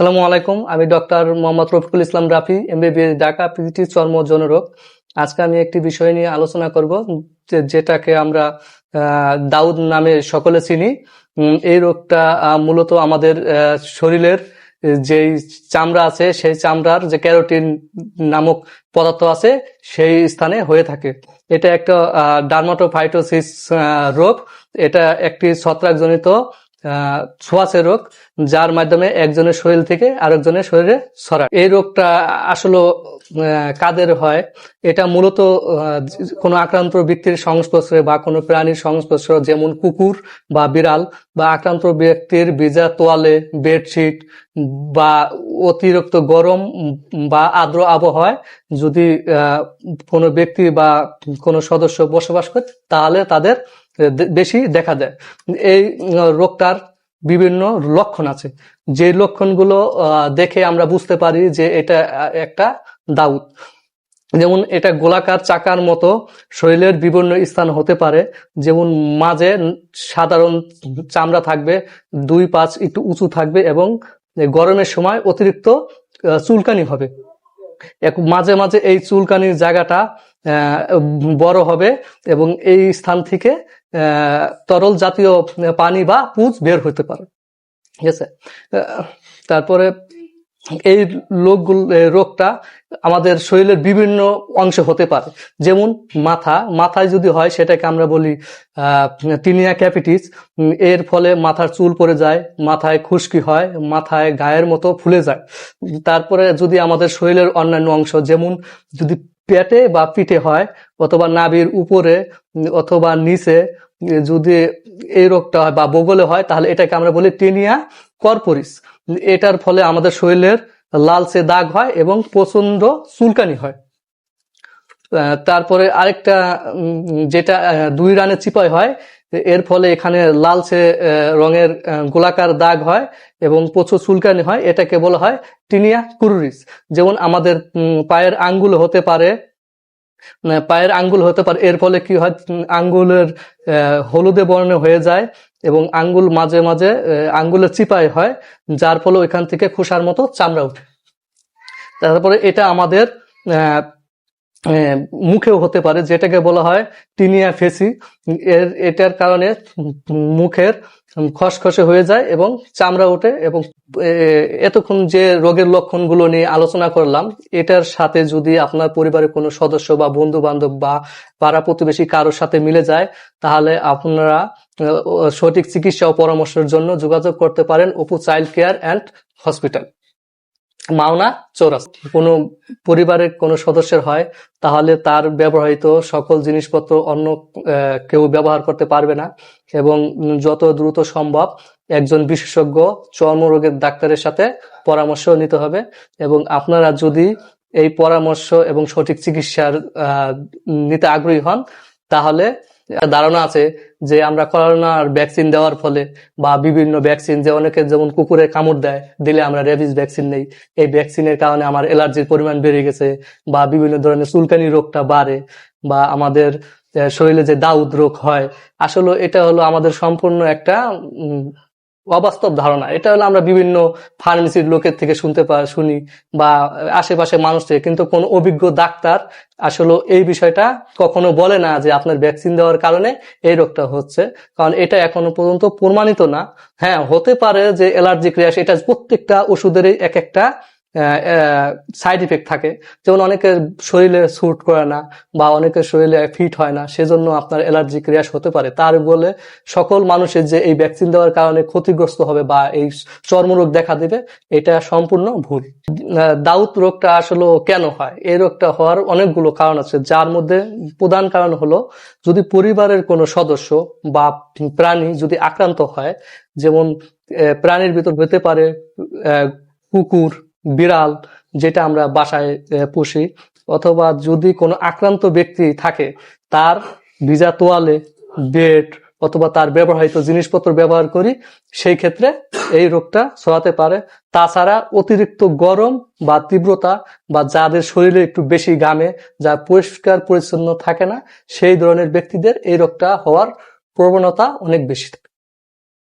আসসালামু আলাইকুম, আমি doctor Mohammad Rafiqul Islam Rafi MBBS Dhaka PGT চর্ম জনরোগ। আজকে আমি একটি বিষয় নিয়ে আলোচনা করব যেটাকে আমরা দাউদ নামে সকলে চিনি। এই রোগটা মূলত আমাদের শরীরের, যেই চামড়া আছে, সেই চামড়ার যে ক্যারোটিন নামক পদার্থ আছে, সেই স্থানে হয়ে থাকে। এটা একটা ডার্মাটোফাইটোসিস রোগ। এটা একটি ছত্রাকজনিত ছোঁয়াচে রোগ, যার মাধ্যমে একজনের শরীর থেকে আরেকজনের শরীরে ছড়ায়। এই রোগটা আসলে কাদের হয়? এটা মূলত কোনো আক্রান্ত ব্যক্তির সংস্পর্শে বা কোনো প্রাণীর সংস্পর্শ, যেমন কুকুর বা বিড়াল, বা আক্রান্ত ব্যক্তির ভিজা তোয়ালে, বেডশিট বা অতিরিক্ত গরম বা আর্দ্র আবহাওয়ায় যদি কোনো ব্যক্তি বা কোনো সদস্য বসবাস করে, তাহলে তাদের বেশি দেখা দেয়। এই রোগটার বিভিন্ন লক্ষণ আছে। যে লক্ষণগুলো দেখে আমরা বুঝতে পারি যে এটা একটা দাউদ। যেমন এটা গোলাকার চাকার মতো শরীরের বিভিন্ন স্থান হতে পারে। যেমন মাঝে সাধারণ চামড়া থাকবে, দুই পাঁচ একটু উঁচু থাকবে এবং গরমের সময় অতিরিক্ত চুলকানি হবে। এক মাঝে মাঝে এই চুলকানির জায়গাটা বড় হবে এবং এই স্থান থেকে তরল জাতীয় পানি বা পুজ বের হতে পারে। ঠিক আছে? তারপরে এই রোগগুলো রোগটা আমাদের শরীরের বিভিন্ন অংশে হতে পারে। যেমন মাথা, মাথায় যদি হয় সেটাকে আমরা বলি টিনিয়া ক্যাপিটিস। এর ফলে মাথার চুল পড়ে যায়, মাথায় খুশকি হয়, মাথায় গায়ের মতো ফুলে যায়। তারপরে যদি আমাদের শরীরের অন্যান্য অংশ, যেমন যদি পেটে বা পিঠে হয়, অথবা নাভির উপরে, অথবা নিচে, যদি এই রোগটা হয় বা বগলে হয়, তাহলে এটাকে আমরা বলি টেনিয়া কর্পোরিস। এটার ফলে আমাদের শরীরের লালচে দাগ হয় এবং প্রচণ্ড চুলকানি হয়। তারপরে আরেকটা যেটা দুই রানে চিপাই হয় এর ফলে এখানে লালচে রঙের গোলাকার দাগ হয় এবং প্রচুর চুলকানি হয়। এটাকে বলা হয় টিনিয়া কুরুরিস। যেমন আমাদের পায়ের আঙ্গুল হতে পারে পায়ের আঙ্গুল হতে পারে। এর ফলে কি হয়? আঙ্গুলের হলুদে বর্ণ হয়ে যায় এবং আঙ্গুল মাঝে মাঝে আঙ্গুলের চিপাই হয়, যার ফলে ওইখান থেকে খোসার মতো চামড়া ওঠে। তারপরে এটা আমাদের মুখেও হতে পারে, যেটাকে বলা হয় টিনিয়া ফেসি। এর, এটার কারণে মুখের খসখসে হয়ে যায় এবং চামড়া ওঠে এবং এতক্ষণ যে রোগের লক্ষণগুলো নিয়ে আলোচনা করলাম, এটার সাথে যদি আপনার পরিবারের কোনো সদস্য বা বন্ধু বান্ধব বা পাড়া প্রতিবেশী কারোর সাথে মিলে যায়, তাহলে আপনারা সঠিক চিকিৎসা ও পরামর্শের জন্য যোগাযোগ করতে পারেন Apu child care and hospital. Mawna Chouras কোনো পরিবারের কোনো সদস্যের হয়, তাহলে তার ব্যবহৃত সকল জিনিসপত্র অন্য কেউ ব্যবহার করতে পারবে না। এবং যত দ্রুত সম্ভব একজন বিশেষজ্ঞ চর্মরোগের ডাক্তারের সাথে পরামর্শ নিতে হবে। এবং আপনারা যদি এই পরামর্শ এবং সঠিক চিকিৎসার নিতে আগ্রহী হন, তাহলে ধারণা আছে যে আমরা করোনার ভ্যাকসিন দেওয়ার ফলে বা বিভিন্ন ভ্যাকসিন যে অনেকে যেমন কুকুরের কামড় দেয়, দিলে আমরা রেবিস ভ্যাকসিন নেই। এই ভ্যাকসিনের কারণে আমার এলার্জির পরিমাণ বেড়ে গেছে বা বিভিন্ন ধরনের চুলকানি রোগটা বাড়ে বা আমাদের শরীরে যে দাউদ রোগ হয়। আসলে এটা হলো আমাদের সম্পূর্ণ একটা অবাস্তব ধারণা। এটা হলো আমরা বিভিন্ন ফার্মেসির লোকের থেকে শুনতে পা, শুনি বা আশেপাশে মানুষ থেকে। কিন্তু কোনো অভিজ্ঞ ডাক্তার আসলে এই বিষয়টা কখনো বলে না যে আপনার ভ্যাকসিন দেওয়ার কারণে এই রোগটা হচ্ছে। কারণ এটা এখনও পর্যন্ত প্রমাণিত না। হ্যাঁ হতে পারে যে অ্যালার্জিক ক্রিয়া, এটা প্রত্যেকটা ওষুধেরই এক একটা সাইড ইফেক্ট থাকে। যেমন অনেকের শরীরে স্যুট করে না বা অনেকের শরীরে ফিট হয় না, সেজন্য আপনার অ্যালার্জিক র্যাশ হতে পারে। তার বলে সকল মানুষের যে এই ভ্যাকসিন দেওয়ার কারণে ক্ষতিগ্রস্ত হবে বা এই চর্মরোগ দেখা দেবে, এটা সম্পূর্ণ ভুল। দাউদ রোগটা আসলে কেন হয়? এই রোগটা হওয়ার অনেকগুলো কারণ আছে। যার মধ্যে প্রধান কারণ হলো, যদি পরিবারের কোনো সদস্য বা প্রাণী যদি আক্রান্ত হয়, যেমন প্রাণীর ভিতর হতে পারে কুকুর বিড়াল যেটা আমরা বাসায় পুষি। অথবা যদি কোনো আক্রান্ত ব্যক্তি থাকে, তার ভিজা তোয়ালে বেড অথবা তার ব্যবহৃত জিনিসপত্র ব্যবহার করি, সেই ক্ষেত্রে এই রোগটা ছড়াতে পারে। তাছাড়া অতিরিক্ত গরম বা তীব্রতা বা যাদের শরীরে একটু বেশি গামে যা পরিষ্কার পরিচ্ছন্ন থাকে না, সেই ধরনের ব্যক্তিদের এই রোগটা হওয়ার প্রবণতা অনেক বেশি। থাকে